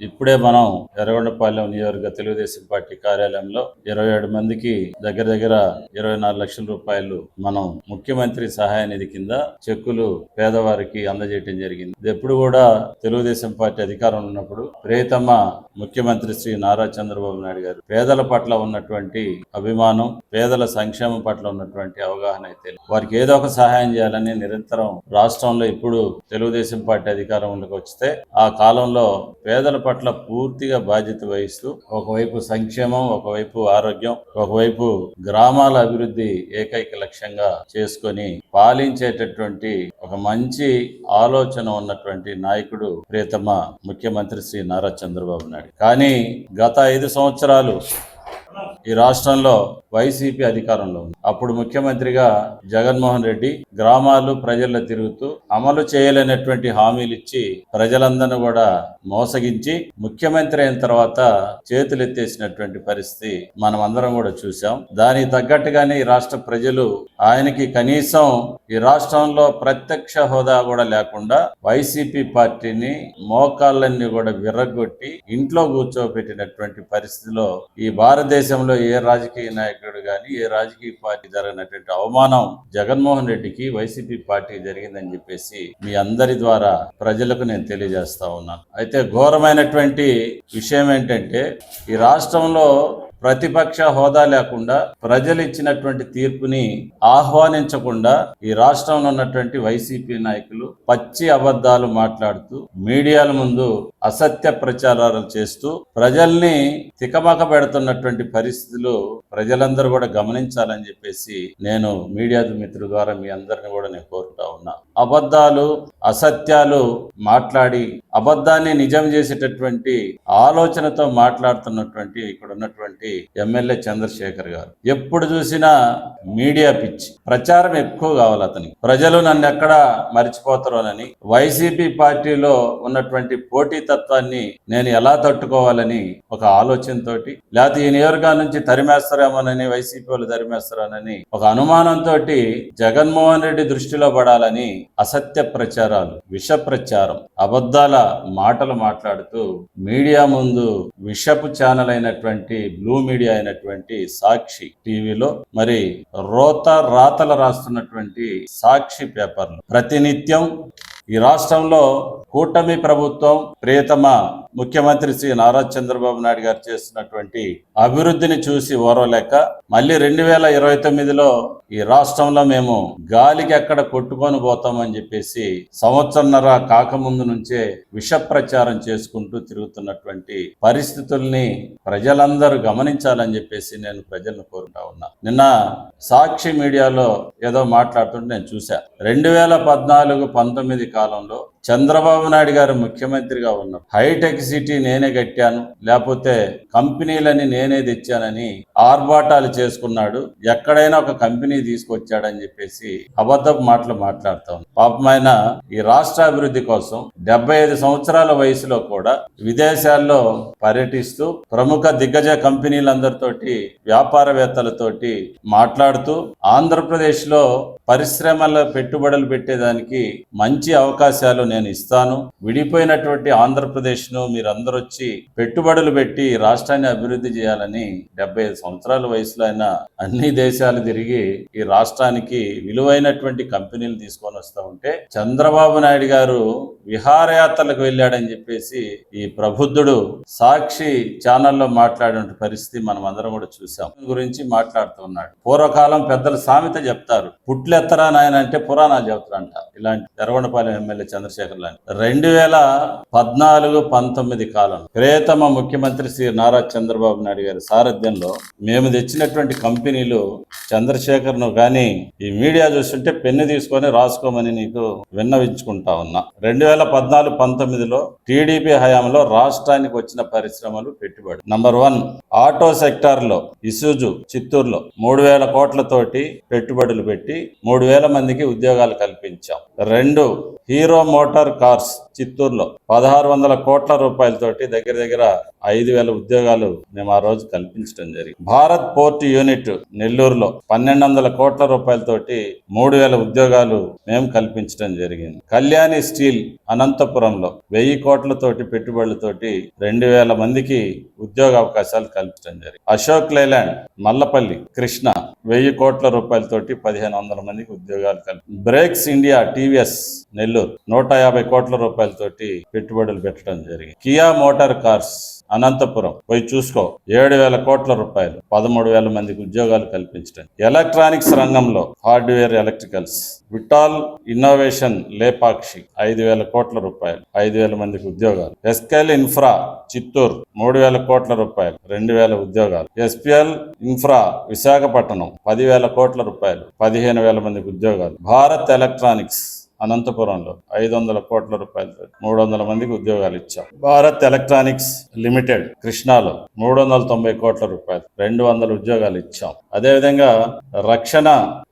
ఇప్పుడే మనం ఎర్రగొండపాలెం నియోజక తెలుగుదేశం పార్టీ కార్యాలయంలో ఇరవై ఏడు మందికి దగ్గర దగ్గర ఇరవై నాలుగు లక్షల రూపాయలు మనం ముఖ్యమంత్రి సహాయ నిధి కింద చెక్కులు పేదవారికి అందజేయటం జరిగింది. ఇది ఎప్పుడు కూడా తెలుగుదేశం పార్టీ అధికారంలో ఉన్నప్పుడు ప్రియతమ ముఖ్యమంత్రి శ్రీ నారా చంద్రబాబు నాయుడు గారు పేదల పట్ల ఉన్నటువంటి అభిమానం పేదల సంక్షేమం పట్ల ఉన్నటువంటి అవగాహన అయితే వారికి ఏదో ఒక సహాయం చేయాలని నిరంతరం రాష్ట్రంలో ఇప్పుడు తెలుగుదేశం పార్టీ అధికారంలోకి వస్తే ఆ కాలంలో పేదల పట్ల పూర్తిగా బాధ్యత వహిస్తూ ఒకవైపు సంక్షేమం ఒకవైపు ఆరోగ్యం ఒకవైపు గ్రామాల అభివృద్ధి ఏకైక లక్ష్యంగా చేసుకొని పాలించేటటువంటి ఒక మంచి ఆలోచన ఉన్నటువంటి నాయకుడు ప్రియతమ ముఖ్యమంత్రి శ్రీ నారా చంద్రబాబు నాయుడు. కానీ గత ఐదు సంవత్సరాలు ఈ రాష్ట్రంలో వైసీపీ అధికారంలో ఉంది. అప్పుడు ముఖ్యమంత్రిగా జగన్మోహన్ రెడ్డి గ్రామాలు ప్రజల్లో తిరుగుతూ అమలు చేయలేనటువంటి హామీలు ఇచ్చి ప్రజలందరినీ కూడా మోసగించి ముఖ్యమంత్రి అయిన తర్వాత చేతులెత్తేసినటువంటి పరిస్థితి మనం అందరం కూడా చూసాం దానికి తగ్గట్టుగానే ఈ రాష్ట్ర ప్రజలు ఆయనకి కనీసం ఈ రాష్ట్రంలో ప్రత్యక్ష హోదా కూడా లేకుండా వైసీపీ పార్టీని మోకాళ్ళన్ని కూడా విర్రగొట్టి ఇంట్లో కూర్చోబెట్టినటువంటి పరిస్థితిలో ఈ భారతదేశ దేశంలో ఏ రాజకీయ నాయకుడు కానీ ఏ రాజకీయ పార్టీ జరిగినటువంటి అవమానం జగన్మోహన్ రెడ్డికి వైసీపీ పార్టీ జరిగిందని చెప్పేసి మీ అందరి ద్వారా ప్రజలకు నేను తెలియజేస్తా ఉన్నాను. అయితే ఘోరమైనటువంటి విషయం ఏంటంటే ఈ రాష్ట్రంలో ప్రతిపక్ష హోదా లేకుండా ప్రజలు ఇచ్చినటువంటి తీర్పుని ఆహ్వానించకుండా ఈ రాష్ట్రంలో ఉన్నటువంటి వైసీపీ నాయకులు పచ్చి అబద్ధాలు మాట్లాడుతూ మీడియాల ముందు అసత్య ప్రచారాలు చేస్తూ ప్రజల్ని తికమక పెడుతున్నటువంటి పరిస్థితులు ప్రజలందరూ కూడా గమనించాలని చెప్పేసి నేను మీడియా మిత్రుల ద్వారా మీ అందరిని కూడా నేను కోరుతా ఉన్నా. అబద్ధాలు అసత్యాలు మాట్లాడి అబద్ధాన్ని నిజం చేసేటటువంటి ఆలోచనతో మాట్లాడుతున్నటువంటి ఇక్కడ ఉన్నటువంటి ఎమ్మెల్యే చంద్రశేఖర్ గారు. ఎప్పుడు చూసినా మీడియా పిచ్చి. ప్రచారం ఎక్కువ కావాలి అతనికి. ప్రజలు నన్ను ఎక్కడ మర్చిపోతారోనని వైసీపీ పార్టీలో ఉన్నటువంటి పోటీతత్వాన్ని నేను ఎలా తట్టుకోవాలని ఒక ఆలోచనతో లేకపోతే ఈ నియోజకవర్గం నుంచి తరిమేస్తారేమోనని వైసీపీ వాళ్ళు తరిమేస్తారోనని ఒక అనుమానంతో జగన్మోహన్ రెడ్డి దృష్టిలో పడాలని అసత్య ప్రచారాలు విష ప్రచారం అబద్ధాల మాటలు మాట్లాడుతూ మీడియా ముందు విషపు ఛానల్ అయినటువంటి బ్లూ మీడియా అయినటువంటి సాక్షి టీవీలో మరి రోత రాతలు రాస్తున్నటువంటి సాక్షి పేపర్లు. ప్రతినిత్యం ఈ రాష్ట్రంలో కూటమి ప్రభుత్వం ప్రియతమ ముఖ్యమంత్రి శ్రీ నారా చంద్రబాబు నాయుడు గారు చేస్తున్నటువంటి అభివృద్ధిని చూసి ఓరవలేక మళ్ళీ రెండు వేల ఇరవై తొమ్మిదిలో ఈ రాష్ట్రంలో మేము గాలికి ఎక్కడ కొట్టుకొని పోతామని చెప్పేసి సంవత్సరన్నర కాకముందు నుంచే విష ప్రచారం చేసుకుంటూ తిరుగుతున్నటువంటి పరిస్థితుల్ని ప్రజలందరూ గమనించాలని చెప్పేసి నేను ప్రజలను కోరుతా ఉన్నా. నిన్న సాక్షి మీడియాలో ఏదో మాట్లాడుతుంటే నేను చూశాను రెండు వేల పద్నాలుగు పంతొమ్మిది కాలంలో చంద్రబాబు నాయుడు గారు ముఖ్యమంత్రిగా ఉన్నారు హైటెక్ సిటీ నేనే కట్టాను లేకపోతే కంపెనీలని నేనే తెచ్చానని ఆర్భాటాలు చేసుకున్నాడు ఎక్కడైనా ఒక కంపెనీ తీసుకొచ్చాడని చెప్పేసి అబద్ధపు మాటలు మాట్లాడుతాం పాపమైన ఈ రాష్ట్ర అభివృద్ధి కోసం డెబ్బై ఐదు సంవత్సరాల వయసులో కూడా విదేశాల్లో పర్యటిస్తూ ప్రముఖ దిగ్గజ కంపెనీలందరితోటి వ్యాపారవేత్తలతోటి మాట్లాడుతూ ఆంధ్రప్రదేశ్లో పరిశ్రమల పెట్టుబడులు పెట్టేదానికి మంచి అవకాశాలు నేను ఇస్తాను. విడిపోయినటువంటి ఆంధ్రప్రదేశ్ను మీరందరూ వచ్చి పెట్టుబడులు పెట్టి రాష్ట్రాన్ని అభివృద్ధి చేయాలని డెబ్బై ఐదు సంవత్సరాల వయసులో ఆయన అన్ని దేశాలు తిరిగి ఈ రాష్ట్రానికి విలువైనటువంటి కంపెనీలు తీసుకొని వస్తూ ఉంటే చంద్రబాబు నాయుడు గారు విహారయాత్రలకు వెళ్ళాడని చెప్పేసి ఈ ప్రబుద్ధుడు సాక్షి ఛానల్లో మాట్లాడిన పరిస్థితి మనం అందరం కూడా చూసాం. గురించి మాట్లాడుతున్నాడు పూర్వకాలం పెద్దల సామెత చెప్తారు. పుట్లెత్తరా నాయన అంటే పురాణాలు చెప్తారంట ఇలాంటి ఎర్రగొండపాలెం ఎమ్మెల్యే చంద్రశేఖర్ లాంటి రెండు వేల పద్నాలుగు పంతొమ్మిది కాలం ప్రియతమ ముఖ్యమంత్రి శ్రీ నారా చంద్రబాబు నాయుడు గారి సారథ్యంలో మేము తెచ్చినటువంటి కంపెనీలు చంద్రశేఖర్ను కానీ ఈ మీడియా చూస్తుంటే పెన్ను తీసుకొని రాసుకోమని నీకు విన్నవించుకుంటా ఉన్నా. రెండు వేల పద్నాలుగు పంతొమ్మిదిలో టీడీపీ హయాంలో రాష్ట్రానికి వచ్చిన పరిశ్రమలు పెట్టుబడి. నంబర్ వన్ ఆటో సెక్టార్లో ఇసుజు చిత్తూరులో మూడు వేల కోట్లతోటి పెట్టుబడులు పెట్టి మూడు వేల మందికి ఉద్యోగాలు కల్పించాం. రెండు హీరో మోటార్ కార్స్ చిత్తూరులో పదహారు వందల కోట్ల రూపాయలతోటి దగ్గర దగ్గర ఐదు వేల ఉద్యోగాలు మేము ఆ రోజు కల్పించడం జరిగింది. భారత్ పోర్ట్ యూనిట్ నెల్లూరులో పన్నెండు వందల కోట్ల రూపాయలతోటి మూడు వేల ఉద్యోగాలు మేము కల్పించడం జరిగింది. కళ్యాణి స్టీల్ అనంతపురంలో వెయ్యి కోట్లతోటి పెట్టుబడులతోటి రెండు వేల మందికి ఉద్యోగ అవకాశాలు కల్పించడం జరిగింది. అశోక్ లైలాండ్ మల్లపల్లి కృష్ణ వెయ్యి కోట్ల రూపాయలతోటి పదిహేను వందల మందికి ఉద్యోగాలు కల్పి బ్రేక్స్ ఇండియా టీవీఎస్ నెల్లూరు నూట యాభై కోట్ల రూపాయలు రూపాయలతోటి పెట్టుబడులు పెట్టడం జరిగింది. కియా మోటార్ కార్స్ అనంతపురం పోయి చూసుకో. ఏడు వేల కోట్ల రూపాయలు పదమూడు వేల మందికి ఉద్యోగాలు కల్పించడం. ఎలక్ట్రానిక్స్ రంగంలో hardware electricals vital innovation Lepakshi ఐదు వేల కోట్ల రూపాయలు ఐదు వేల మందికి ఉద్యోగాలు. ఎస్కెల్ ఇన్ఫ్రా చిత్తూరు మూడు వేల కోట్ల రూపాయలు రెండు వేల ఉద్యోగాలు. ఎస్పిఎల్ ఇన్ఫ్రా విశాఖపట్నం పదివేల కోట్ల రూపాయలు పదిహేను వేల మందికి ఉద్యోగాలు. భారత్ ఎలక్ట్రానిక్స్ అనంతపురంలో ఐదు వందల కోట్ల రూపాయలతో మూడు వందల మందికి ఉద్యోగాలు ఇచ్చాం. భారత్ ఎలక్ట్రానిక్స్ లిమిటెడ్ కృష్ణాలో మూడు వందల తొంభై కోట్ల రూపాయలు రెండు వందల ఉద్యోగాలు ఇచ్చాం. అదేవిధంగా రక్షణ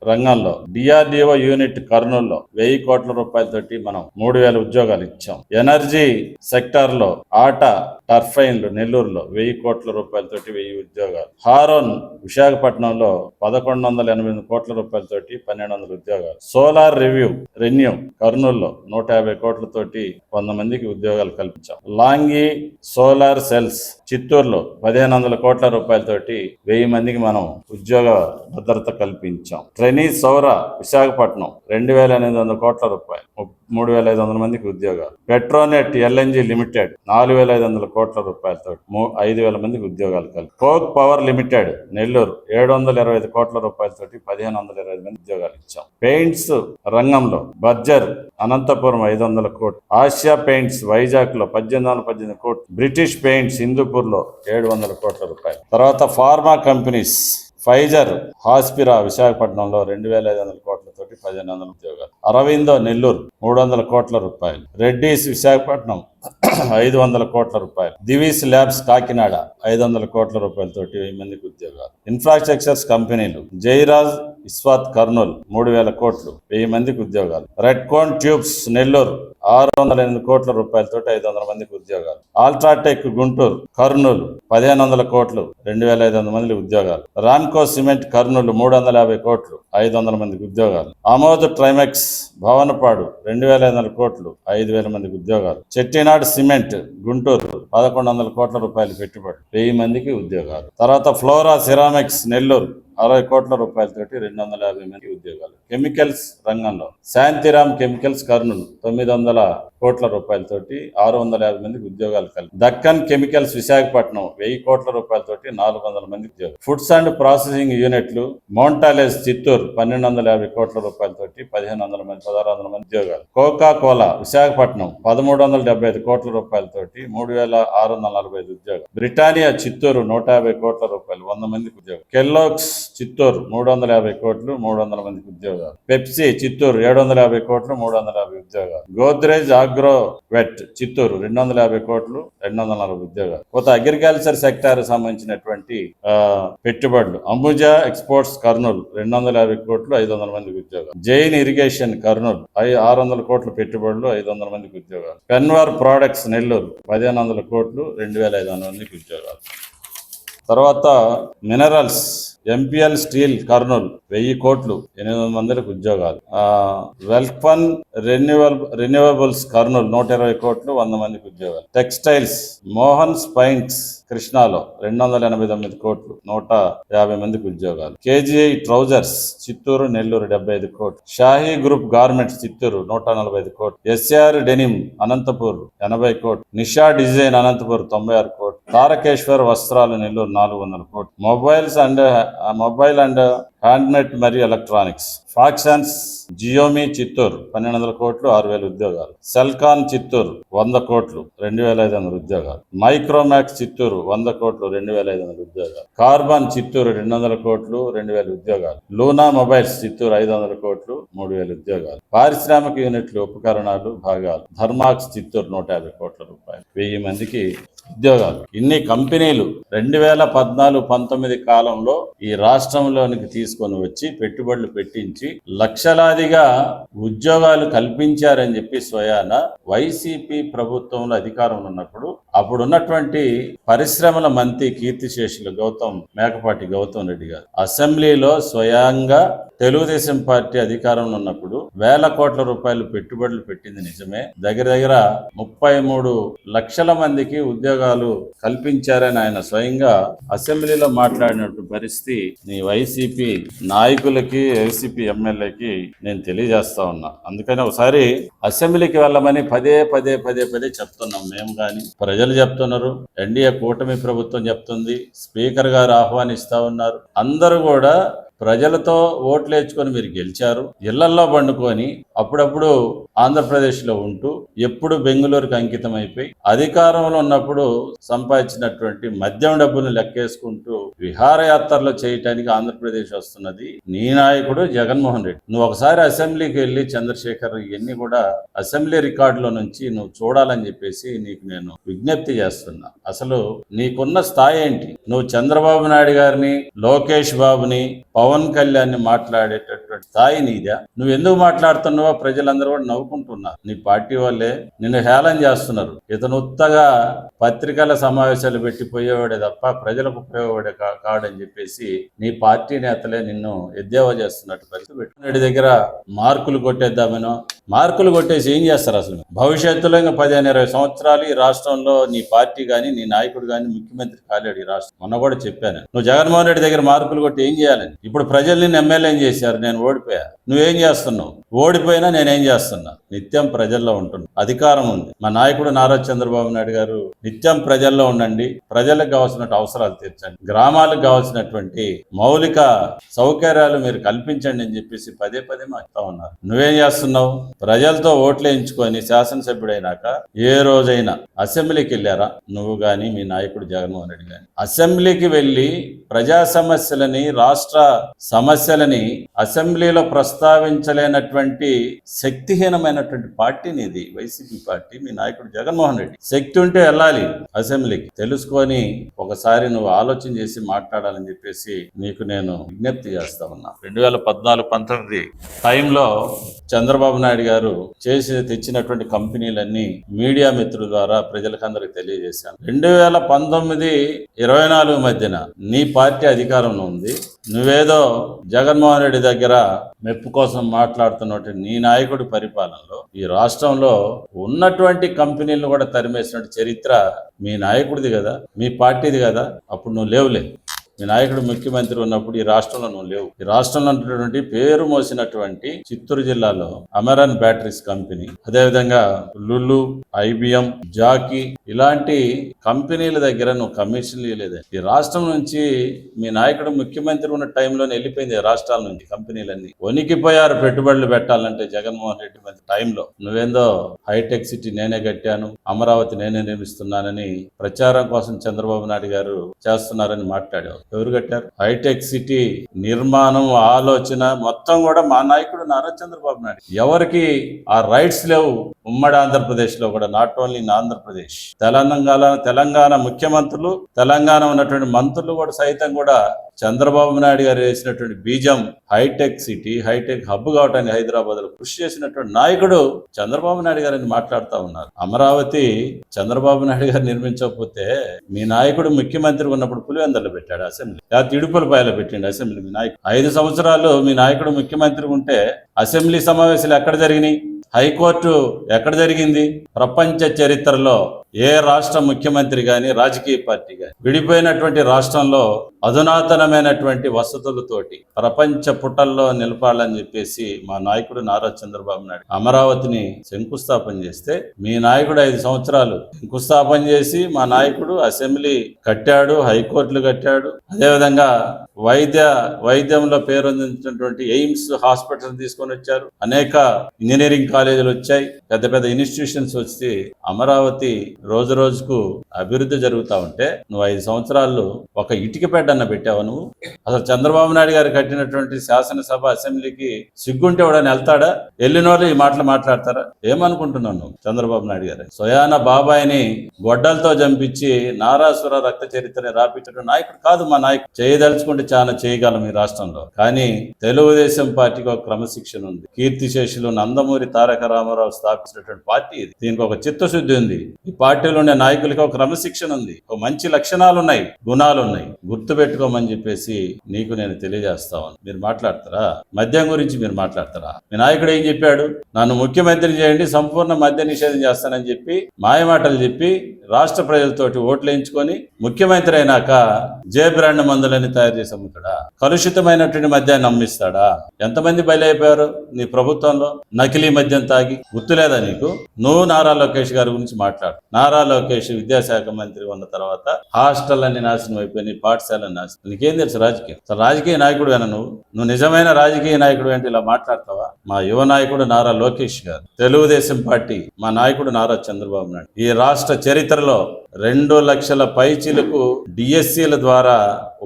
రంగంలో డిఆర్డిఓ యూనిట్ కర్నూల్లో వెయ్యి కోట్ల రూపాయలతోటి మనం మూడు వేల ఉద్యోగాలు ఇచ్చాం. ఎనర్జీ సెక్టార్లో ఆట టర్ఫైన్లు నెల్లూరులో వెయ్యి కోట్ల రూపాయలతోటి వెయ్యి ఉద్యోగాలు. హారోన్ విశాఖపట్నంలో పదకొండు వందల ఎనభై ఎనిమిది కోట్ల రూపాయలతోటి పన్నెండు వందల ఉద్యోగాలు. సోలార్ రివ్యూ రెన్యూ కర్నూలులో నూట యాభై కోట్లతోటి వంద మందికి ఉద్యోగాలు కల్పించాం. లాంగి సోలార్ సెల్స్ చిత్తూరులో పదిహేను వందల కోట్ల రూపాయలతోటి వెయ్యి మందికి మనం ఉద్యోగ భద్రత కల్పించాం. ట్రెనీ సౌర విశాఖపట్నం రెండు వేల ఎనిమిది వందల కోట్ల రూపాయలు మూడు వేల ఐదు వందల మందికి ఉద్యోగాలు. పెట్రోనెట్ ఎల్ఎన్జి లిమిటెడ్ నాలుగు వేల ఐదు వందల కోట్ల రూపాయలతో మూ- ఐదు వేల మందికి ఉద్యోగాలు కలిపి కోక్ పవర్ లిమిటెడ్ నెల్లూరు ఏడు వందల ఇరవై ఐదు కోట్ల రూపాయలతోటి పదిహేను వందల ఇరవై ఐదు మంది ఉద్యోగాలు ఇచ్చాం. పెయింట్స్ రంగంలో బర్జర్ అనంతపురం ఐదు వందల కోట్లు. ఆసియా పెయింట్స్ వైజాగ్లో పద్దెనిమిది వందల పద్దెనిమిది కోట్లు. బ్రిటిష్ పెయింట్స్ హిందూపూర్లో ఏడు వందల కోట్ల రూపాయలు. తర్వాత ఫార్మా కంపెనీస్. ఫైజర్ హాస్పిరా విశాఖపట్నంలో రెండు వేల ఐదు వందల ఒకటి పదిహేను వందల ఉద్యోగాలు. అరవిందో నెల్లూరు మూడు వందల కోట్ల రూపాయలు. రెడ్డిస్ విశాఖపట్నం ఐదు వందల కోట్ల రూపాయలు. దివీస్ ల్యాబ్స్ కాకినాడ ఐదు వందల కోట్ల రూపాయలతోటి వెయ్యి మందికి ఉద్యోగాలు. ఇన్ఫ్రాస్ట్రక్చర్స్ కంపెనీలు జైరాజ్ ఇస్వాత్ కర్నూలు మూడు వేల కోట్లు వెయ్యి మందికి ఉద్యోగాలు. రెడ్కోన్ ట్యూబ్స్ నెల్లూరు ఆరు వందల ఎనిమిది కోట్ల రూపాయలతో ఐదు వందల మందికి ఉద్యోగాలు. ఆల్ట్రాటెక్ గుంటూరు కర్నూలు పదిహేను వందల కోట్లు రెండు వేల ఐదు వందల మంది ఉద్యోగాలు. రామ్కో సిమెంట్ కర్నూలు మూడు వందల యాభై కోట్లు ఐదు వందల మందికి ఉద్యోగాలు. ఆమోద్ ట్రైమెక్స్ భవనపాడు రెండు వేల ఐదు వందల కోట్లు ఐదు వేల మందికి ఉద్యోగాలు. చెట్టినాడు సిమెంట్ గుంటూరు పదకొండు వందల కోట్ల రూపాయలు పెట్టుబడి వెయ్యి మందికి ఉద్యోగాలు. తర్వాత ఫ్లోరా సిరామిక్స్ నెల్లూరు అరవై కోట్ల రూపాయలతోటి రెండు వందల యాభై మంది ఉద్యోగాలు. కెమికల్స్ రంగంలో శాంతిరామ్ కెమికల్స్ కర్నూలు తొమ్మిది వందల కోట్ల రూపాయలతోటి ఆరు వందల యాభై మందికి ఉద్యోగాలు కలిపి దక్కన్ కెమికల్స్ విశాఖపట్నం వెయ్యి కోట్ల రూపాయలతోటి నాలుగు వందల మంది ఉద్యోగాలు ఫుడ్స్ అండ్ ప్రాసెసింగ్ యూనిట్లు మౌంటాలేస్ చిత్తూరు పన్నెండు వందల యాభై కోట్ల రూపాయలతోటి పదిహేను వందల మంది పదహారు వందల మంది ఉద్యోగాలు. కోకా కోలా విశాఖపట్నం పదమూడు వందల డెబ్బై ఐదు కోట్ల రూపాయలతోటి మూడు వేల ఆరు వందల నలభై ఐదు ఉద్యోగాలు. బ్రిటానియా చిత్తూరు నూట యాభై కోట్ల రూపాయలు వంద మందికి ఉద్యోగం. కెల్లోక్స్ చిత్తూరు మూడు వందల యాభై కోట్లు మూడు వందల మందికి ఉద్యోగాలు. పెప్సీ చిత్తూరు ఏడు వందల యాభై కోట్లు మూడు వందల యాభై ఉద్యోగాలు. గోద్రేజ్ ఆగ్రో వెట్ చిత్తూరు రెండు వందల యాభై కోట్లు రెండు వందల నలభై ఉద్యోగాలు. కొత్త అగ్రికల్చర్ సెక్టార్ సంబంధించినటువంటి పెట్టుబడులు. అంబుజా ఎక్స్పోర్ట్స్ కర్నూలు రెండు వందల యాభై కోట్లు ఐదు వందల మందికి ఉద్యోగాలు. జైన్ ఇరిగేషన్ కర్నూలు ఐ- ఆరు వందల కోట్ల పెట్టుబడులు ఐదు వందల మందికి ఉద్యోగాలు. పెన్వార్ ప్రోడక్ట్స్ నెల్లూరు పదిహేను వందల కోట్లు రెండు వేల ఐదు వందల మందికి ఉద్యోగాలు. తర్వాత మినరల్స్. ఎంపీఎల్ స్టీల్ కర్నూలు వెయ్యి కోట్లు ఎనిమిది వందల మందికి ఉద్యోగాలు వెల్ఫన్ రెన్యువల్ రెన్యూవబుల్స్ కర్నూలు నూట ఇరవై కోట్లు వంద మందికి ఉద్యోగాలు. టెక్స్టైల్స్ మోహన్ స్పైన్స్ కృష్ణాలో రెండు వందల ఎనభై తొమ్మిది కోట్లు నూట యాభై మందికి ఉద్యోగాలు. కేజీఐ ట్రౌజర్స్ చిత్తూరు నెల్లూరు డెబ్బై ఐదు కోట్లు. షాహీ గ్రూప్ గార్మెంట్స్ చిత్తూరు నూట నలభై ఐదు కోట్లు. ఎస్ఆర్ డెనిమ్ అనంతపూర్ ఎనభై కోట్లు. నిషా డిజైన్ అనంతపూర్ తొంభై ఆరు కోట్లు. తారకేశ్వర్ వస్త్రాలు నెల్లూరు నాలుగు వందల కోట్లు. Mobiles and mobile and handmade మరియు ఎలక్ట్రానిక్స్. ఫాక్సన్స్ జియోమి చిత్తూరు పన్నెండు వందల కోట్లు ఆరు వేల ఉద్యోగాలు. సెల్కాన్ చిత్తూరు వంద కోట్లు రెండు వేల ఐదు వందల ఉద్యోగాలు. మైక్రోమాక్స్ చిత్తూరు వంద కోట్లు రెండు వేల ఐదు వందల ఉద్యోగాలు. కార్బన్ చిత్తూరు రెండు వందల కోట్లు రెండు వేల ఉద్యోగాలు. లూనా మొబైల్స్ చిత్తూరు ఐదు వందల కోట్లు మూడు వేల ఉద్యోగాలు. పారిశ్రామిక యూనిట్లు ఉపకరణాలు భాగాలు. ధర్మాక్స్ చిత్తూరు నూట యాభై కోట్ల రూపాయలు. వెయ్యి మందికి ఉద్యోగాలు. ఇన్ని కంపెనీలు రెండు వేల పద్నాలుగు పంతొమ్మిది కాలంలో ఈ రాష్ట్రంలోనికి తీసుకొని వచ్చి పెట్టుబడులు పెట్టించి లక్షలాదిగా ఉద్యోగాలు కల్పించారని చెప్పి స్వయాన వైసీపీ ప్రభుత్వంలో అధికారంలో ఉన్నప్పుడు అప్పుడు ఉన్నటువంటి పరిశ్రమల మంత్రి కీర్తిశేషులు గౌతమ్ మేకపాటి గౌతమ్ రెడ్డి గారు. అసెంబ్లీలో స్వయంగా తెలుగుదేశం పార్టీ అధికారంలో ఉన్నప్పుడు వేల కోట్ల రూపాయలు పెట్టుబడులు పెట్టింది నిజమే. దగ్గర దగ్గర ముప్పై మూడు లక్షల మందికి ఉద్యోగాలు కల్పించారని ఆయన స్వయంగా అసెంబ్లీలో మాట్లాడినటువంటి పరిస్థితి నీ వైసీపీ నాయకులకి వైసీపీ ఎమ్మెల్యేకి నేను తెలియజేస్తా ఉన్నా. అందుకని ఒకసారి అసెంబ్లీకి వెళ్ళమని పదే పదే పదే పదే చెప్తున్నాం మేము కానీ ప్రజలు చెప్తున్నారు. ఎన్డీఏ కూటమి ప్రభుత్వం చెప్తుంది. స్పీకర్ గారు ఆహ్వానిస్తా ఉన్నారు. అందరూ కూడా ప్రజలతో ఓట్లు వేసుకొని మీరు గెలిచారు. ఇళ్ళల్లో పండుకొని అప్పుడప్పుడు ఆంధ్రప్రదేశ్లో ఉంటూ ఎప్పుడు బెంగళూరుకి అంకితం అయిపోయి అధికారంలో ఉన్నప్పుడు సంపాదించినటువంటి మద్యం డబ్బులు లెక్కేసుకుంటూ విహారయాత్రలు చేయటానికి ఆంధ్రప్రదేశ్ వస్తున్నది నీ నాయకుడు జగన్మోహన్ రెడ్డి. నువ్వు ఒకసారి అసెంబ్లీకి వెళ్ళి చంద్రశేఖర్ ఇవన్నీ కూడా అసెంబ్లీ రికార్డులో నుంచి నువ్వు చూడాలని చెప్పేసి నీకు నేను విజ్ఞప్తి చేస్తున్నా. అసలు నీకున్న స్థాయి ఏంటి? నువ్వు చంద్రబాబు నాయుడు గారిని లోకేష్ బాబుని పవన్ కళ్యాణ్ని మాట్లాడేటటువంటి స్థాయి నీదా? నువ్వు ఎందుకు మాట్లాడుతున్నావు? ప్రజలందరూ కూడా నవ్వుకుంటున్నారు. నీ పార్టీ వాళ్ళే నిన్ను హేళన చేస్తున్నారు. ఇతను ఉత్తగా పత్రికల సమావేశాలు పెట్టి పోయేవాడే తప్ప ప్రజలకు ఉపయోగపడే కా- కాడని చెప్పేసి నీ పార్టీ నేతలే నిన్ను ఎద్దేవా చేస్తున్నట్టు పరిస్థితి పెట్టినడి దగ్గర మార్కులు కొట్టేద్దామనో మార్కులు కొట్టేసి ఏం చేస్తారు అసలు? భవిష్యత్తులో ఇంకా పదిహేను ఇరవై సంవత్సరాలు ఈ రాష్ట్రంలో నీ పార్టీ కానీ నీ నాయకుడు కానీ ముఖ్యమంత్రి కాలేడు ఈ రాష్ట్రం. మొన్న కూడా చెప్పాను. నువ్వు జగన్మోహన్ రెడ్డి దగ్గర మార్కులు కొట్టి ఏం చేయాలని ఇప్పుడు ప్రజలు నిన్ను ఎమ్మెల్యే చేశారు? నేను ఓడిపోయా. నువ్వేం చేస్తున్నావు? ఓడిపోయినా నేనేం చేస్తున్నా? నిత్యం ప్రజల్లో ఉంటున్నా. అధికారం ఉంది. మా నాయకుడు నారా చంద్రబాబు నాయుడు గారు నిత్యం ప్రజల్లో ఉండండి. ప్రజలకు కావాల్సిన అవసరాలు తీర్చండి. గ్రామాలకు కావాల్సినటువంటి మౌలిక సౌకర్యాలు మీరు కల్పించండి అని చెప్పేసి పదే పదే మాకుతా ఉన్నారు. నువ్వేం చేస్తున్నావు? ప్రజలతో ఓట్లు ఎంచుకొని శాసనసభ్యుడైనాక ఏ రోజైనా అసెంబ్లీకి వెళ్ళారా? నువ్వు కానీ మీ నాయకుడు జగన్మోహన్ రెడ్డి కానీ అసెంబ్లీకి వెళ్ళి ప్రజా సమస్యలని రాష్ట్ర సమస్యలని అసెంబ్లీలో ప్రస్తావించలేనటువంటి శక్తిహీనమైనటువంటి పార్టీ ఇది వైసీపీ పార్టీ మీ నాయకుడు జగన్మోహన్ రెడ్డి. శక్తి ఉంటే వెళ్ళాలి. అసెంబ్లీకి. తెలుసుకొని ఒకసారి నువ్వు ఆలోచన చేసి మాట్లాడాలని చెప్పేసి నీకు నేను విజ్ఞప్తి చేస్తా ఉన్నా. రెండు వేల పద్నాలుగు పంతొమ్మిది టైంలో చంద్రబాబు నాయుడు గారు చేసి తెచ్చినటువంటి కంపెనీలన్నీ మీడియా మిత్రుల ద్వారా ప్రజలకందరికి తెలియజేశాను. రెండు వేల పంతొమ్మిది ఇరవై నాలుగు మధ్యన నీ పార్టీ అధికారంలో ఉంది. నువ్వేదో జగన్మోహన్ రెడ్డి దగ్గర మెప్పు కోసం మాట్లాడుతున్నట్టు నీ నాయకుడి పరిపాలనలో ఈ రాష్ట్రంలో ఉన్నటువంటి కంపెనీలను కూడా తరిమేసినట్టు చరిత్ర మీ నాయకుడిది కదా మీ పార్టీది కదా అప్పుడు నువ్వు లేవులే. మీ నాయకుడు ముఖ్యమంత్రి ఉన్నప్పుడు ఈ రాష్ట్రంలో నువ్వు లేవు. ఈ రాష్ట్రంలో ఉన్నటువంటి పేరు మోసినటువంటి చిత్తూరు జిల్లాలో అమెరాన్ బ్యాటరీస్ కంపెనీ అదేవిధంగా లుల్లు ఐబిఎం జాకీ ఇలాంటి కంపెనీల దగ్గర నువ్వు కమిషన్లు ఇవ్వలేదు ఈ రాష్ట్రం నుంచి మీ నాయకుడు ముఖ్యమంత్రి ఉన్న టైంలోనే వెళ్ళిపోయింది రాష్ట్రాల నుంచి కంపెనీలన్నీ. వణికిపోయారు పెట్టుబడులు పెట్టాలంటే జగన్మోహన్ రెడ్డి మంచి టైంలో. నువ్వేందో హైటెక్ సిటీ నేనే కట్టాను అమరావతి నేనే నిర్మిస్తున్నానని ప్రచారం కోసం చంద్రబాబు నాయుడు గారు చేస్తున్నారని మాట్లాడారు ఎవరు కట్టారు? హైటెక్ సిటీ నిర్మాణం ఆలోచన మొత్తం కూడా మా నాయకుడు నారా చంద్రబాబు నాయుడు. ఎవరికి ఆ రైట్స్ లేవు? ఉమ్మడి ఆంధ్రప్రదేశ్లో కూడా. Not only in Andhra Pradesh. Telangana Telangana ముఖ్యమంత్రులు తెలంగాణ ఉన్నటువంటి మంత్రులు కూడా సైతం కూడా చంద్రబాబు నాయుడు గారు వేసినటువంటి బీజం హైటెక్ సిటీ హైటెక్ హబ్ కావటానికి హైదరాబాద్లో కృషి చేసినటువంటి నాయకుడు చంద్రబాబు నాయుడు గారిని మాట్లాడుతూ ఉన్నారు. అమరావతి చంద్రబాబు నాయుడు గారు నిర్మించకపోతే మీ నాయకుడు ముఖ్యమంత్రి ఉన్నప్పుడు పులివెందలు పెట్టాడు అసెంబ్లీ. లేకపోతే ఇడుపులపాయలో పెట్టిండు అసెంబ్లీ మీ నాయకుడు. ఐదు సంవత్సరాలు మీ నాయకుడు ముఖ్యమంత్రి ఉంటే అసెంబ్లీ సమావేశాలు ఎక్కడ జరిగినాయి? హైకోర్టు ఎక్కడ జరిగింది? ప్రపంచ చరిత్రలో ఏ రాష్ట్ర ముఖ్యమంత్రి గాని రాజకీయ పార్టీ గాని విడిపోయినటువంటి రాష్ట్రంలో అధునాతనమైనటువంటి వసతులతోటి ప్రపంచ పుటల్లో నిలపాలని చెప్పేసి మా నాయకుడు నారా చంద్రబాబు నాయుడు అమరావతిని శంకుస్థాపన చేస్తే మీ నాయకుడు ఐదు సంవత్సరాలు శంకుస్థాపన చేసి మా నాయకుడు అసెంబ్లీ కట్టాడు హైకోర్టులు కట్టాడు. అదేవిధంగా వైద్య వైద్యంలో పేరొందించినటువంటి ఎయిమ్స్ హాస్పిటల్ తీసుకొని వచ్చారు. అనేక ఇంజనీరింగ్ కాలేజీలు వచ్చాయి. పెద్ద పెద్ద ఇన్స్టిట్యూషన్స్ వచ్చి అమరావతి రోజు రోజుకు అభివృద్ధి జరుగుతా ఉంటే నువ్వు ఐదు సంవత్సరాలు ఒక ఇటుక పెట్టన్న పెట్టావు నువ్వు? అసలు చంద్రబాబు నాయుడు గారు కట్టినటువంటి శాసనసభ అసెంబ్లీకి సిగ్గుంటే వాడని వెళ్తాడా? వెళ్ళిన వాళ్ళు ఈ మాటలు మాట్లాడతారా? ఏమనుకుంటున్నావు నువ్వు చంద్రబాబు నాయుడు గారు? సోయాన బాబాయిని గొడ్డలతో చంపించి నారాసుర రక్త చరిత్రని రాపించడం నాయకుడు కాదు మా నాయకుడు. చేయదలుచుకుంటే చాలా చేయగలం ఈ రాష్ట్రంలో. కానీ తెలుగుదేశం పార్టీకి ఒక క్రమశిక్షణ ఉంది. కీర్తిశేషులు నందమూరి తారక రామారావు స్థాపించినటువంటి పార్టీ ఇది. దీనికి ఒక చిత్తశుద్ధి ఉంది. ఈ పార్టీలో ఉండే నాయకులకి ఒక క్రమశిక్షణ ఉంది. ఒక మంచి లక్షణాలు ఉన్నాయి గుణాలు ఉన్నాయి గుర్తు పెట్టుకోమని చెప్పేసి నీకు నేను తెలియజేస్తా మీరు మాట్లాడతారా? మద్యం గురించి మీరు మాట్లాడతారా? మీ నాయకుడు ఏం చెప్పాడు? నన్ను ముఖ్యమంత్రి చేయండి సంపూర్ణ మద్య నిషేధం చేస్తానని చెప్పి మాయమాటలు చెప్పి రాష్ట్ర ప్రజలతోటి ఓట్లు వేయించుకొని ముఖ్యమంత్రి అయినాక జే బ్రాండ్ మందులని తయారు చేసి అమ్ముతాడా? కలుషితమైనటువంటి మద్యాన్ని అమ్మిస్తాడా? ఎంతమంది బయలైపోయారు నీ ప్రభుత్వంలో? నకిలీ మద్యం తాగి? గుర్తులేదా నీకు? నువ్వు నారా లోకేష్ గారి గురించి మాట్లాడు. నారా లోకేష్ విద్యాశాఖ మంత్రి ఉన్న తర్వాత హాస్టల్ అన్ని నాశనం అయిపోయినాయి పాఠశాల నాశనం నీకేం తెలుసు రాజకీయం? రాజకీయ నాయకుడు నువ్వు? నువ్వు నిజమైన రాజకీయ నాయకుడు అంటే ఇలా మాట్లాడతావా? మా యువ నాయకుడు నారా లోకేష్ గారు. తెలుగుదేశం పార్టీ మా నాయకుడు నారా చంద్రబాబు నాయుడు. ఈ రాష్ట్ర చరిత్రలో రెండు లక్షల పైచీలకు డిఎస్సీల ద్వారా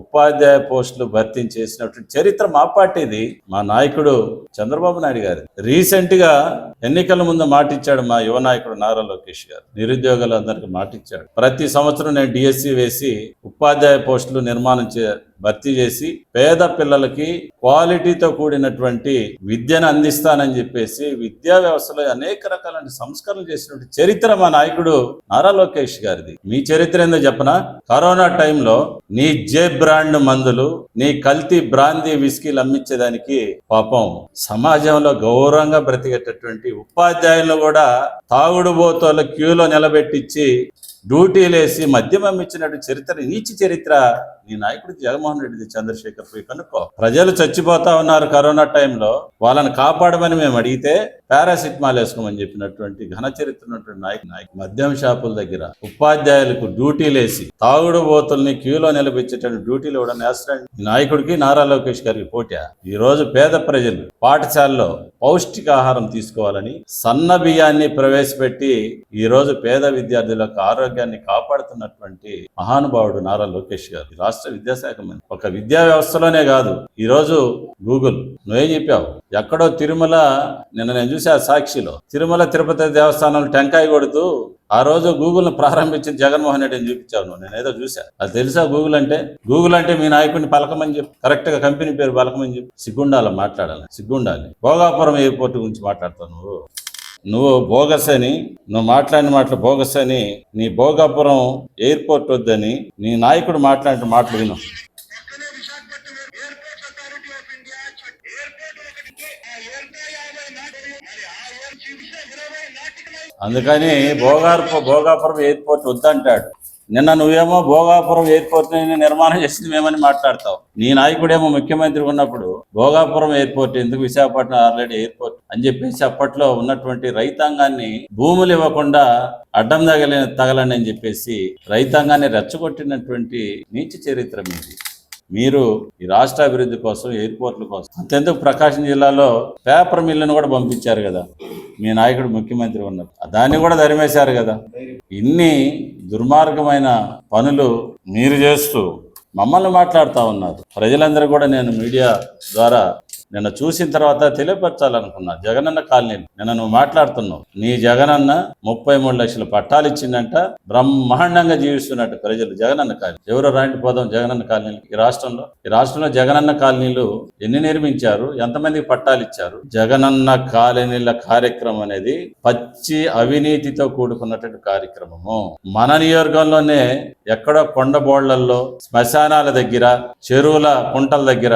ఉపాధ్యాయ పోస్టులు భర్తీ చేసినటువంటి చరిత్ర మా పార్టీది. మా నాయకుడు చంద్రబాబు నాయుడు గారు. రీసెంట్గా ఎన్నికల ముందు మాటిచ్చాడు మా యువ నాయకుడు నారా లోకేష్ గారు. నిరుద్యోగులందరికీ మాటిచ్చాడు. ప్రతి సంవత్సరం నేను డిఎస్సి వేసి ఉపాధ్యాయ పోస్టులు నిర్మాణం చే భర్తీ చేసి పేద పిల్లలకి క్వాలిటీతో కూడినటువంటి విద్యను అందిస్తానని చెప్పేసి విద్యా వ్యవస్థలో అనేక రకాలైన సంస్కరణలు చేసినటువంటి చరిత్ర మా నాయకుడు నారా లోకేష్ గారిది. మీ చరిత్ర ఏందో చెప్పనా? కరోనా టైంలో నీ జే బ్రాండ్ మందులు నీ కల్తీ బ్రాందీ విస్కీలు అమ్మించేదానికి పాపం సమాజంలో గౌరవంగా బ్రతికేటటువంటి ఉపాధ్యాయులను కూడా తాగుడు బోతోల క్యూలో నిలబెట్టించి డ్యూటీలేసి మద్యం అమ్మించినట్టు చరిత్ర నీచి చరిత్ర నీ నాయకుడు జగన్మోహన్ రెడ్డి చంద్రశేఖర్ పోయి కనుక్కో. ప్రజలు చచ్చిపోతా ఉన్నారు కరోనా టైంలో వాళ్ళని కాపాడమని మేము అడిగితే పారాసిటమాల్ వేసుకోమని చెప్పినటువంటి ఘన చరిత్ర ఉన్నటువంటి నాయకు నాయకు మద్యం షాపుల దగ్గర ఉపాధ్యాయులకు డ్యూటీలేసి తాగుడు బోతుల్ని క్యూలో నిలబెచ్చేటువంటి డ్యూటీలు ఇవ్వడం నేస్తాడు నాయకుడికి నారా లోకేష్ గారికి పోటా. ఈ రోజు పేద ప్రజలు పాఠశాలలో పౌష్టికాహారం తీసుకోవాలని సన్న బియ్యాన్ని ప్రవేశపెట్టి ఈ రోజు పేద విద్యార్థుల యొక్క ఆరోగ్యాన్ని కాపాడుతున్నటువంటి మహానుభావుడు నారా లోకేష్ గారు. రాష్ట్ర రాష్ట్ర విద్యాశాఖ మంత్రి. ఒక విద్యా వ్యవస్థలోనే కాదు ఈ రోజు గూగుల్. నువ్వే చెప్పావు? ఎక్కడో తిరుమల నిన్న నేను చూసా సాక్షిలో తిరుమల తిరుపతి దేవస్థానంలో టెంకాయ కొడుతూ ఆ రోజు గూగుల్ను ప్రారంభించిన జగన్మోహన్ రెడ్డిని చూపించావు నువ్వు నేను ఏదో చూసా అది తెలుసా గూగుల్ అంటే? గూగుల్ అంటే మీ నాయకుడిని పలకమని చెప్పి. కరెక్ట్గా కంపెనీ పేరు పలకమని చెప్పి. సిగ్గుండాలి మాట్లాడాలి సిగ్గుండాలి. భోగాపురం ఎయిర్పోర్ట్ గురించి మాట్లాడతావు నువ్వు. నువ్వు బోగస్ అని నువ్వు మాట్లాడిన మాటలు బోగస్ అని నీ భోగాపురం ఎయిర్పోర్ట్ వద్దని నీ నాయకుడు మాట్లాడిన మాటలు విను. అందుకని భోగాపురం భోగాపురం ఎయిర్పోర్ట్ వద్దంటాడు. నిన్న నువ్వేమో భోగాపురం ఎయిర్పోర్ట్ని నిర్మాణం చేసింది మేమని మాట్లాడతావు. నీ నాయకుడేమో ముఖ్యమంత్రి ఉన్నప్పుడు భోగాపురం ఎయిర్పోర్ట్ ఎందుకు విశాఖపట్నం ఆల్రెడీ ఎయిర్పోర్ట్ అని చెప్పేసి అప్పట్లో ఉన్నటువంటి రైతాంగాన్ని భూములు ఇవ్వకుండా అడ్డం తగలని తగలని అని చెప్పేసి రైతాంగాన్ని రెచ్చగొట్టినటువంటి నీచ చరిత్ర మీది. మీరు ఈ రాష్ట్ర అభివృద్ధి కోసం ఎయిర్పోర్ట్ల కోసం. అంతెందుకు ప్రకాశం జిల్లాలో పేపర్ మిల్లును కూడా పంపించారు కదా. మీ నాయకుడు ముఖ్యమంత్రి ఉన్నారు దాన్ని కూడా ధరిమేశారు కదా. ఇన్ని దుర్మార్గమైన పనులు మీరు చేస్తూ మమ్మల్ని మాట్లాడుతూ ఉన్నారు. ప్రజలందరూ కూడా నేను మీడియా ద్వారా నిన్న చూసిన తర్వాత తెలియపరచాలనుకున్నా. జగనన్న కాలనీ నిన్న నువ్వు మాట్లాడుతున్నావు. నీ జగనన్న ముప్పై మూడు లక్షల పట్టాలు ఇచ్చిందంట. బ్రహ్మాండంగా జీవిస్తున్నట్టు ప్రజలు జగనన్న కాలనీ. ఎవరు రాంటి పోదాం జగనన్న కాలనీలు ఈ రాష్ట్రంలో? ఈ రాష్ట్రంలో జగనన్న కాలనీలు ఎన్ని నిర్మించారు? ఎంతమందికి పట్టాలు ఇచ్చారు? జగనన్న కాలనీల కార్యక్రమం అనేది పచ్చి అవినీతితో కూడుకున్నటువంటి కార్యక్రమము. మన నియోజకవర్గంలోనే ఎక్కడో కొండబోళ్ళలో శ్మశానాల దగ్గర చెరువుల కుంటల దగ్గర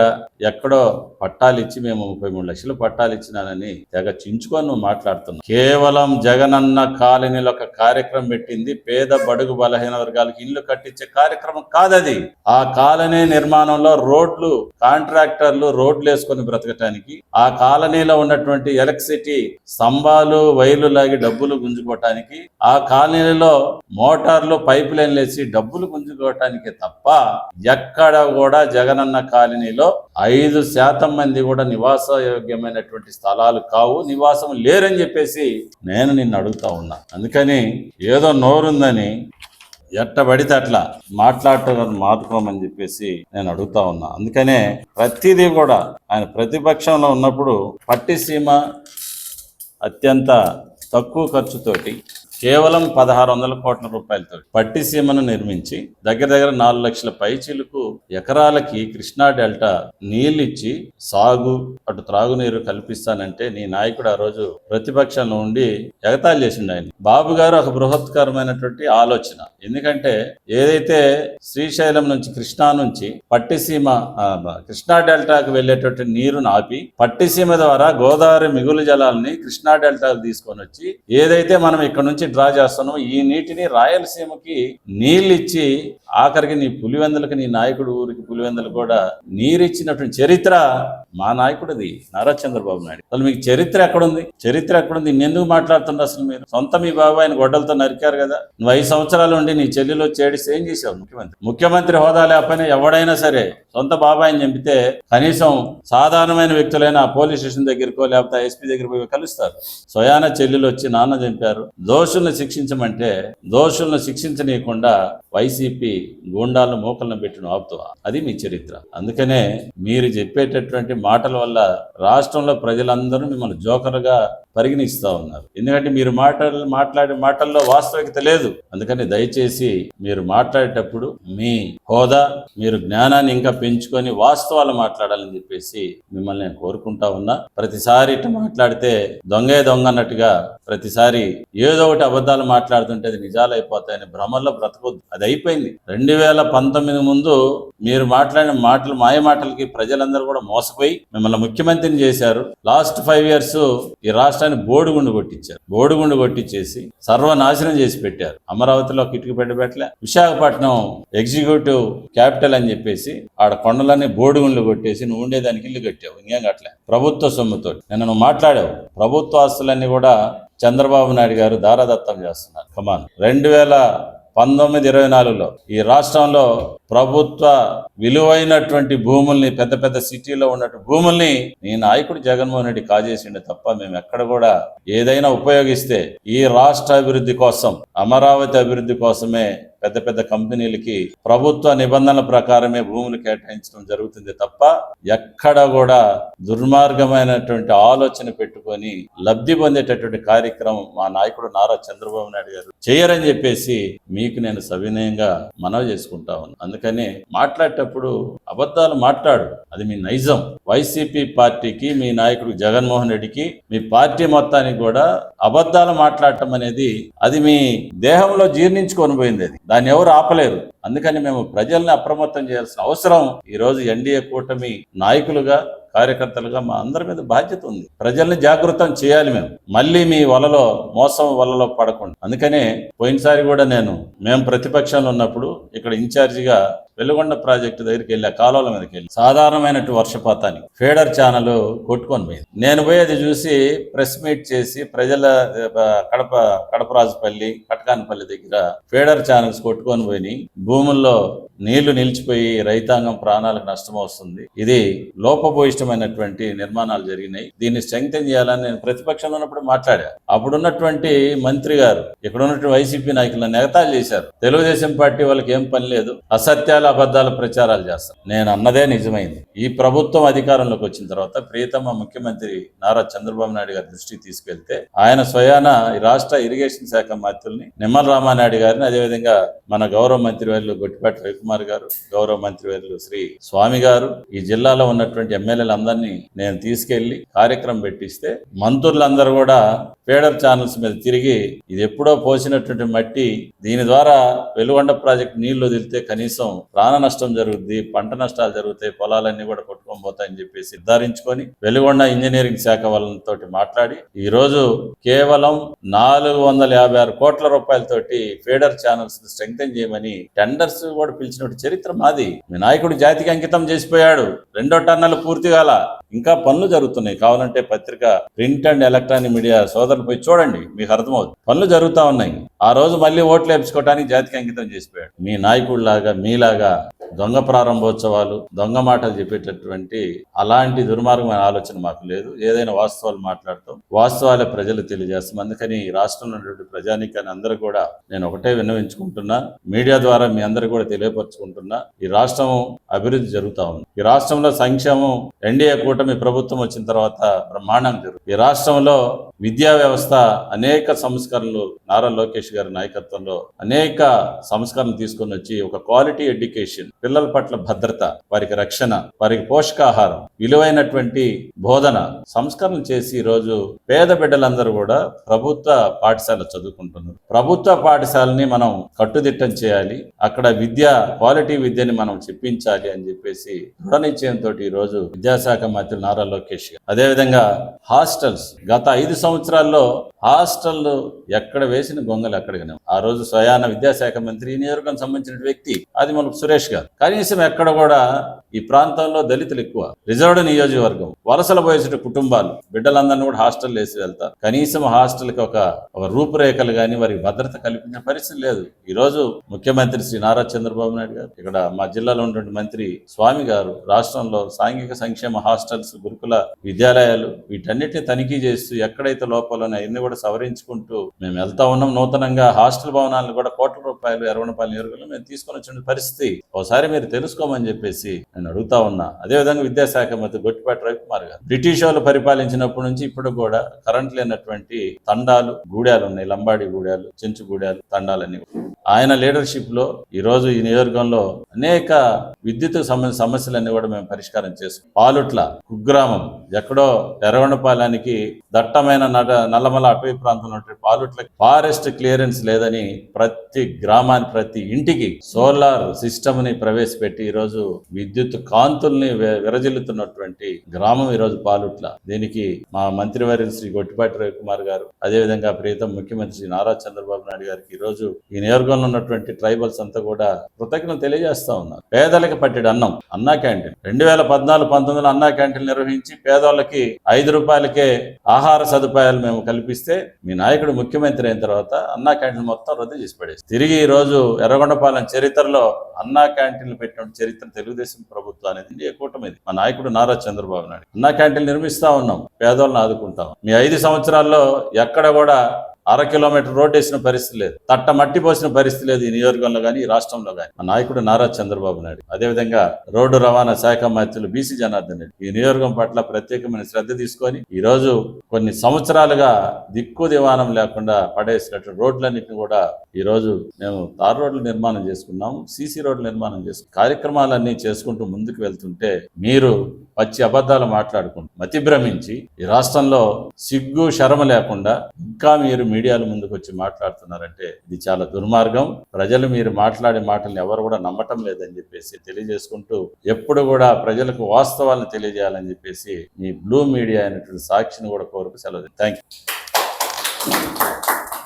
ఎక్కడో పట్టాలు ఇచ్చి మేము ముప్పై మూడు లక్షలు పట్టాలు ఇచ్చినానని తెగ చించుకొని నువ్వు మాట్లాడుతున్నావు. కేవలం జగనన్న కాలనీలో ఒక కార్యక్రమం పెట్టింది. పేద బడుగు బలహీన వర్గాలకు ఇల్లు కట్టించే కార్యక్రమం కాదది. ఆ కాలనీ నిర్మాణంలో రోడ్లు కాంట్రాక్టర్లు రోడ్లు వేసుకొని బ్రతకటానికి ఆ కాలనీలో ఉన్నటువంటి ఎలక్ట్రిసిటీ స్తంభాలు వైర్లు లాగి డబ్బులు గుంజుకోవటానికి ఆ కాలనీలలో మోటార్లు పైప్ లైన్లు వేసి డబ్బులు గుంజుకోవటానికి తప్ప ఎక్కడ కూడా జగనన్న కాలనీలో ఐదు శాతం మంది కూడా నివాస యోగ్యమైనటువంటి స్థలాలు కావు నివాసం లేరని చెప్పేసి నేను నిన్ను అడుగుతా ఉన్నా. అందుకని ఏదో నోరుందని ఎట్టబడితే అట్లా మాట్లాడటం మాట్లాడుకోమని చెప్పేసి నేను అడుగుతా ఉన్నా. అందుకనే ప్రతిదీ కూడా ఆయన ప్రతిపక్షంలో ఉన్నప్పుడు పట్టిసీమ అత్యంత తక్కువ ఖర్చుతోటి కేవలం పదహారు వందల కోట్ల రూపాయలతో పట్టిసీమను నిర్మించి దగ్గర దగ్గర నాలుగు లక్షల పైచీలకు ఎకరాలకి కృష్ణా డెల్టా నీళ్ళు ఇచ్చి సాగు అటు త్రాగునీరు కల్పిస్తానంటే నీ నాయకుడు ఆ రోజు ప్రతిపక్షంలో ఉండి ఎగతాళి చేసిండు ఆయన. బాబు గారు ఒక బృహత్కరమైనటువంటి ఆలోచన. ఎందుకంటే ఏదైతే శ్రీశైలం నుంచి కృష్ణా నుంచి పట్టిసీమ కృష్ణా డెల్టాకు వెళ్ళేటటువంటి నీరును ఆపి పట్టిసీమ ద్వారా గోదావరి మిగులు జలాల్ని కృష్ణా డెల్టాకు తీసుకొని వచ్చి ఏదైతే మనం ఇక్కడ నుంచి డ్రా చేస్తాను ఈ నీటిని రాయలసీమకి నీళ్ళు ఇచ్చి ఆఖరికి నీ పులివెందులకు నీ నాయకుడు ఊరికి పులివెందులు కూడా నీరిచ్చినటువంటి చరిత్ర మా నాయకుడిది నారా చంద్రబాబు నాయుడు. అసలు మీకు చరిత్ర ఎక్కడుంది? చరిత్ర ఎక్కడుంది? ఎందుకు మాట్లాడుతుండ్రు అసలు మీరు? సొంత మీ బాబు ఆయన గొడ్డలతో నరికారు కదా. నువ్వు ఐదు సంవత్సరాలు ఉండి నీ చెల్లెలు చేడిస్తే ఏం చేసావు ముఖ్యమంత్రి. ముఖ్యమంత్రి హోదా లేకపోయినా ఎవడైనా సరే సొంత బాబాయిని చంపితే కనీసం సాధారణమైన వ్యక్తులైన పోలీస్ స్టేషన్ దగ్గరకో లేకపోతే ఎస్పీ దగ్గర పోయి కలుస్తారు. స్వయాన చెల్లెలు వచ్చి నాన్న చంపారు. దోషుల్ని శిక్షించమంటే దోషుల్ని శిక్షించనీయకుండా వైసీపీ గూండాలను మోకలను పెట్టిన ఆపుతా అది మీ చరిత్ర. అందుకనే మీరు చెప్పేటటువంటి మాటల వల్ల రాష్ట్రంలో ప్రజలందరూ మిమ్మల్ని జోకర్గా పరిగణిస్తూ ఉన్నారు. ఎందుకంటే మీరు మాటలు మాట్లాడే మాటల్లో వాస్తవికత లేదు. అందుకని దయచేసి మీరు మాట్లాడేటప్పుడు మీ హోదా మీరు జ్ఞానాన్ని ఇంకా పెంచుకొని వాస్తవాలు మాట్లాడాలని చెప్పేసి మిమ్మల్ని నేను కోరుకుంటా ఉన్నా. ప్రతిసారి ఇట్లా మాట్లాడితే దొంగే దొంగ అన్నట్టుగా ప్రతిసారి ఏదో ఒకటి అబద్ధాలు మాట్లాడుతుంటే అది నిజాలు అయిపోతాయని భ్రమల్లో బ్రతకొద్దు. అది అయిపోయింది. రెండు వేల పంతొమ్మిది ముందు మీరు మాట్లాడిన మాటలు మాయ మాటలకి ప్రజలందరూ కూడా మోసపోయి మిమ్మల్ని ముఖ్యమంత్రిని చేశారు. లాస్ట్ ఫైవ్ ఇయర్స్ ఈ రాష్ట్రాన్ని బోడిగుండు కొట్టించారు. బోడిగుండు కొట్టించేసి సర్వనాశనం చేసి పెట్టారు. అమరావతిలో కిటికీ పెట్టబెట్టలే. విశాఖపట్నం ఎగ్జిక్యూటివ్ క్యాపిటల్ అని చెప్పేసి ఆడ కొండలన్నీ బోడిగుండ్లు కొట్టేసి నువ్వు ఉండేదానికి ఇల్లు కట్టావు. ఇంకేం కట్టలే. ప్రభుత్వ సొమ్ముతో నిన్న నువ్వు మాట్లాడావు. ప్రభుత్వ ఆస్తులన్నీ కూడా చంద్రబాబు నాయుడు గారు దారాదత్తం చేస్తున్నారు. కమాన్ రెండు వేల పంతొమ్మిది ఇరవై నాలుగులో ఈ రాష్ట్రంలో ప్రభుత్వ విలువైనటువంటి భూముల్ని పెద్ద పెద్ద సిటీలో ఉన్నట్టు భూముల్ని నీ నాయకుడు జగన్మోహన్ రెడ్డి కాజేసిండే తప్ప మేము ఎక్కడ కూడా ఏదైనా ఉపయోగిస్తే ఈ రాష్ట్ర అభివృద్ధి కోసం అమరావతి అభివృద్ధి కోసమే పెద్ద పెద్ద కంపెనీలకి ప్రభుత్వ నిబంధనల ప్రకారమే భూములు కేటాయించడం జరుగుతుంది తప్ప ఎక్కడ కూడా దుర్మార్గమైనటువంటి ఆలోచన పెట్టుకొని లబ్ధి పొందేటటువంటి కార్యక్రమం మా నాయకుడు నారా చంద్రబాబు నాయుడు గారు చేయరని చెప్పేసి మీకు నేను సవినయంగా మనవి చేసుకుంటా ఉన్నాను. అందుకని మాట్లాడేటప్పుడు అబద్ధాలు మాట్లాడు. అది మీ నైజం. వైసీపీ పార్టీకి మీ నాయకుడు జగన్మోహన్ రెడ్డికి మీ పార్టీ మొత్తానికి కూడా అబద్ధాలు మాట్లాడటం అనేది అది మీ దేహంలో జీర్ణించుకొని పోయింది అది. దాన్ని ఎవరు ఆపలేరు. అందుకని మేము ప్రజల్ని అప్రమత్తం చేయాల్సిన అవసరం ఈరోజు ఎన్డీఏ కూటమి నాయకులుగా కార్యకర్తలుగా మా అందరి మీద బాధ్యత ఉంది. ప్రజల్ని జాగృతం చేయాలి మేము. మళ్ళీ మీ వలలో మోసం వలలో పడకుండా. అందుకనే పోయినసారి కూడా నేను మేము ప్రతిపక్షంలో ఉన్నప్పుడు ఇక్కడ ఇన్ఛార్జిగా వెలుగొండ ప్రాజెక్టు దగ్గరికి వెళ్ళి ఆ కాలువల మీదకి వెళ్ళి సాధారణమైనట్టు వర్షపాతానికి ఫేడర్ ఛానల్ కొట్టుకొని పోయింది. నేను పోయి అది చూసి ప్రెస్ మీట్ చేసి ప్రజల కడప కడపరాజుపల్లి కటకానపల్లి దగ్గర ఫేడర్ ఛానల్స్ కొట్టుకొని పోయి భూముల్లో నీళ్ళు నిలిచిపోయి రైతాంగం ప్రాణాలకు నష్టం వస్తుంది. ఇది లోపభూయిష్టమైనటువంటి నిర్మాణాలు జరిగినాయి. దీన్ని స్ట్రెంగ్తన్ చేయాలని నేను ప్రతిపక్షంలో ఉన్నప్పుడు మాట్లాడా. అప్పుడున్నటువంటి మంత్రి గారు ఇక్కడ ఉన్నటువంటి వైసీపీ నాయకులను నెగతాలు చేశారు. తెలుగుదేశం పార్టీ వాళ్ళకి ఏం పని లేదు. అసత్యాలు అబద్ధాలు ప్రచారాలు చేస్తారు నేను అన్నదే నిజమైంది. ఈ ప్రభుత్వం అధికారంలోకి వచ్చిన తర్వాత ప్రియతమ ముఖ్యమంత్రి నారా చంద్రబాబు నాయుడు గారి దృష్టికి తీసుకెళ్తే ఆయన స్వయాన ఈ రాష్ట్ర ఇరిగేషన్ శాఖ మంత్రుల్ని నిమ్మల రామానాయుడు గారిని అదేవిధంగా మన గౌరవ మంత్రి వర్యులు గొట్టిపాటి రవికుమార్ గారు గౌరవ మంత్రి వర్యులు శ్రీ స్వామి గారు ఈ జిల్లాలో ఉన్నటువంటి ఎమ్మెల్యేలందరినీ నేను తీసుకెళ్ళి కార్యక్రమం పెట్టిస్తే మంత్రులందరూ కూడా పేడర్ ఛానల్స్ మీద తిరిగి ఇది ఎప్పుడో పోసినటువంటి మట్టి దీని ద్వారా వెలుగొండ ప్రాజెక్ట్ నీళ్ళు వదిలితే కనీసం ప్రాణ నష్టం జరుగుద్ది పంట నష్టాలు జరుగుతాయి పొలాలన్నీ కూడా కొట్టుకొని పోతాయని చెప్పేసి నిర్ధారించుకొని వెలుగొండ ఇంజనీరింగ్ శాఖ వాళ్ళతో మాట్లాడి ఈ రోజు కేవలం నాలుగు వందల యాభై ఆరు కోట్ల రూపాయలతోటి ఫీడర్ ఛానల్స్ స్ట్రెంగ్తన్ చేయమని టెండర్స్ కూడా పిలిచినట్టు చరిత్ర మాది. మీ నాయకుడు జాతికి అంకితం చేసిపోయాడు. రెండో టన్నలు పూర్తి కాల. ఇంకా పనులు జరుగుతున్నాయి. కావాలంటే పత్రిక ప్రింట్ అండ్ ఎలక్ట్రానిక్ మీడియా సోదరులు పోయి చూడండి మీకు అర్థమవుతుంది. పనులు జరుగుతా ఉన్నాయి. ఆ రోజు మళ్ళీ ఓట్లు వేపించుకోవడానికి జాతికి అంకితం చేసిపోయాడు. మీ నాయకుడిలాగా మీలాగా దొంగ ప్రారంభోత్సవాలు దొంగ మాటలు చెప్పేటటువంటి అలాంటి దుర్మార్గమైన ఆలోచన మాకు లేదు. ఏదైనా వాస్తవాలు మాట్లాడుతూ వాస్తవాలు ప్రజలు తెలియజేస్తాం. అందుకని ఈ రాష్ట్రంలో ఉన్నటువంటి ప్రజానికాన్ని అందరూ కూడా నేను ఒకటే విన్నవించుకుంటున్నా. మీడియా ద్వారా మీ అందరూ కూడా తెలియపరచుకుంటున్నా. ఈ రాష్ట్రం అభివృద్ధి జరుగుతా ఉంది. ఈ రాష్ట్రంలో సంక్షేమం ఎన్డీఏ కూటమి ప్రభుత్వం వచ్చిన తర్వాత బ్రహ్మాండం జరుగుతుంది. ఈ రాష్ట్రంలో విద్యా వ్యవస్థ అనేక సంస్కరణలు నారా లోకేష్ గారి నాయకత్వంలో అనేక సంస్కరణలు తీసుకొని వచ్చి ఒక క్వాలిటీ ఎడ్యుకేషన్ పిల్లల పట్ల భద్రత వారికి రక్షణ వారికి పోషకాహారం విలువైనటువంటి బోధన సంస్కరణలు చేసి ఈరోజు పేద బిడ్డలందరూ కూడా ప్రభుత్వ పాఠశాల చదువుకుంటున్నారు. ప్రభుత్వ పాఠశాలని మనం కట్టుదిట్టం చేయాలి. అక్కడ విద్య క్వాలిటీ విద్యని మనం చెప్పించాలి అని చెప్పేసి దృఢ నిశ్చయంతో ఈ రోజు విద్యాశాఖ మంత్రి నారా లోకేష్ అదేవిధంగా హాస్టల్స్ గత ఐదు సంవత్సరాల్లో హాస్టల్ ఎక్కడ వేసిన గొంగలు అక్కడికి ఆ రోజు స్వయాన విద్యాశాఖ మంత్రి ఈ నియోజకవర్గం సంబంధించిన వ్యక్తి అది మన సురేష్ గారు. కనీసం ఎక్కడ కూడా ఈ ప్రాంతంలో దళితులు ఎక్కువ. రిజర్వ్డ్ నియోజకవర్గం వలసలు పోయేసిన కుటుంబాలు బిడ్డలందరినీ కూడా హాస్టల్ వేసి వెళ్తారు. కనీసం హాస్టల్కి ఒక ఒక రూపురేఖలు కానీ వారికి భద్రత కల్పించిన పరిస్థితి లేదు. ఈ రోజు ముఖ్యమంత్రి శ్రీ నారా చంద్రబాబు నాయుడు గారు ఇక్కడ మా జిల్లాలో ఉన్నటువంటి మంత్రి స్వామి గారు రాష్ట్రంలో సాంఘిక సంక్షేమ హాస్టల్స్ గురుకుల విద్యాలయాలు వీటన్నిటిని తనిఖీ చేస్తూ ఎక్కడైతే లోపాలు ఉన్నాయో అన్ని కూడా సవరించుకుంటూ మేము వెళ్తా ఉన్నాం. నూతనంగా హాస్టల్ భవనాలను కూడా కోట్ల రూపాయలు ఎరవనపల్లి నియోజకవర్గంలో మేము తీసుకొని వచ్చిన పరిస్థితి ఒకసారి మీరు తెలుసుకోమని చెప్పేసి నేను అడుగుతా ఉన్నా. అదేవిధంగా విద్యాశాఖ మంత్రి గొట్టిపాటి రవికుమార్ గారు బ్రిటిష్ వాళ్ళు పరిపాలించినప్పటి నుంచి ఇప్పుడు కూడా కరెంట్ లేనటువంటి తండాలు గూడాలు ఉన్నాయి. లంబాడి గూడాలు చెంచు గూడాలు తండాలన్నీ ఆయన లీడర్షిప్లో ఈ రోజు ఈ నియోజకవర్గంలో అనేక విద్యుత్ సంబంధించిన సమస్యలన్నీ కూడా మేము పరిష్కారం చేసుకున్నాం. పాలుట్ల కుగ్రామం ఎక్కడో ఎరవణపాలానికి దట్టమైన నడ నల్లమల అటవీ ప్రాంతంలో పాలుట్ల ఫారెస్ట్ క్లియరెన్స్ లేదని ప్రతి గ్రామానికి ప్రతి ఇంటికి సోలార్ సిస్టమ్ని ప్రవేశపెట్టి ఈ రోజు విద్యుత్ కాంతుల్ని విరజిల్లుతున్నటువంటి గ్రామం ఈ రోజు పాలుట్ల దీనికి మా మంత్రివర్యులు శ్రీ గొట్టిపాటి రవికుమార్ గారు అదేవిధంగా ప్రీతం ముఖ్యమంత్రి శ్రీ నారా చంద్రబాబు నాయుడు గారికి ఈరోజు రోజు ఈ నియోజకవర్గంలో ఉన్నటువంటి ట్రైబల్స్ అంతా కూడా కృతజ్ఞత తెలియజేస్తా ఉన్నారు పేదలకు పట్టెడు అన్నం అన్నా క్యాంటీన్. రెండు వేల పద్నాలుగు పంతొమ్మిదిలో అన్నా క్యాంటీన్ నిర్వహించి పేదవాళ్ళకి ఐదు రూపాయలకే ఆహారం ఆహార సదుపాయాలు మేము కల్పిస్తే మీ నాయకుడు ముఖ్యమంత్రి అయిన తర్వాత అన్నా క్యాంటీన్ మొత్తం రద్దు చేసి పడేసి తిరిగి ఈరోజు రోజు ఎర్రగొండపాలెం చరిత్రలో అన్నా క్యాంటీన్లు పెట్టిన చరిత్ర తెలుగుదేశం ప్రభుత్వం అనేది ఏ కూటమిది మా నాయకుడు నారా చంద్రబాబు నాయుడు. అన్నా క్యాంటీన్లు నిర్మిస్తా ఉన్నాం పేదోళ్ళని ఆదుకుంటాం మీ ఐదు సంవత్సరాల్లో ఎక్కడ కూడా అర కిలోమీటర్ రోడ్డు వేసిన పరిస్థితి లేదు. తట్ట మట్టి పోసిన పరిస్థితి లేదు ఈ నియోజకవర్గంలో కానీ ఈ రాష్ట్రంలో కానీ మా నాయకుడు నారా చంద్రబాబు నాయుడు. అదేవిధంగా రోడ్డు రవాణా శాఖ మంత్రులు బీసీ జనార్దన్ రెడ్డి. ఈ నియోజకవర్గం పట్ల ప్రత్యేకమైన శ్రద్ధ తీసుకొని ఈ రోజు కొన్ని సంవత్సరాలుగా దిక్కు దివానం లేకుండా పడేసినట్టు రోడ్లన్నింటినీ కూడా ఈ రోజు మేము తార్ రోడ్లు నిర్మాణం చేసుకున్నాము సీసీ రోడ్లు నిర్మాణం చేసుకున్నాం కార్యక్రమాలన్నీ చేసుకుంటూ ముందుకు వెళ్తుంటే మీరు పచ్చి అబద్ధాలు మాట్లాడుకుంటూ మతిభ్రమించి ఈ రాష్ట్రంలో సిగ్గు శరమ లేకుండా ఇంకా మీరు మీడియాల ముందుకు వచ్చి మాట్లాడుతున్నారంటే ఇది చాలా దుర్మార్గం. ప్రజలు మీరు మాట్లాడే మాటల్ని ఎవరు కూడా నమ్మటం లేదని చెప్పేసి తెలియజేసుకుంటూ ఎప్పుడు కూడా ప్రజలకు వాస్తవాలను తెలియజేయాలని చెప్పేసి మీ బ్లూ మీడియా అనేటువంటి సాక్షిని కూడా కోరుకు సెలవు. Thank you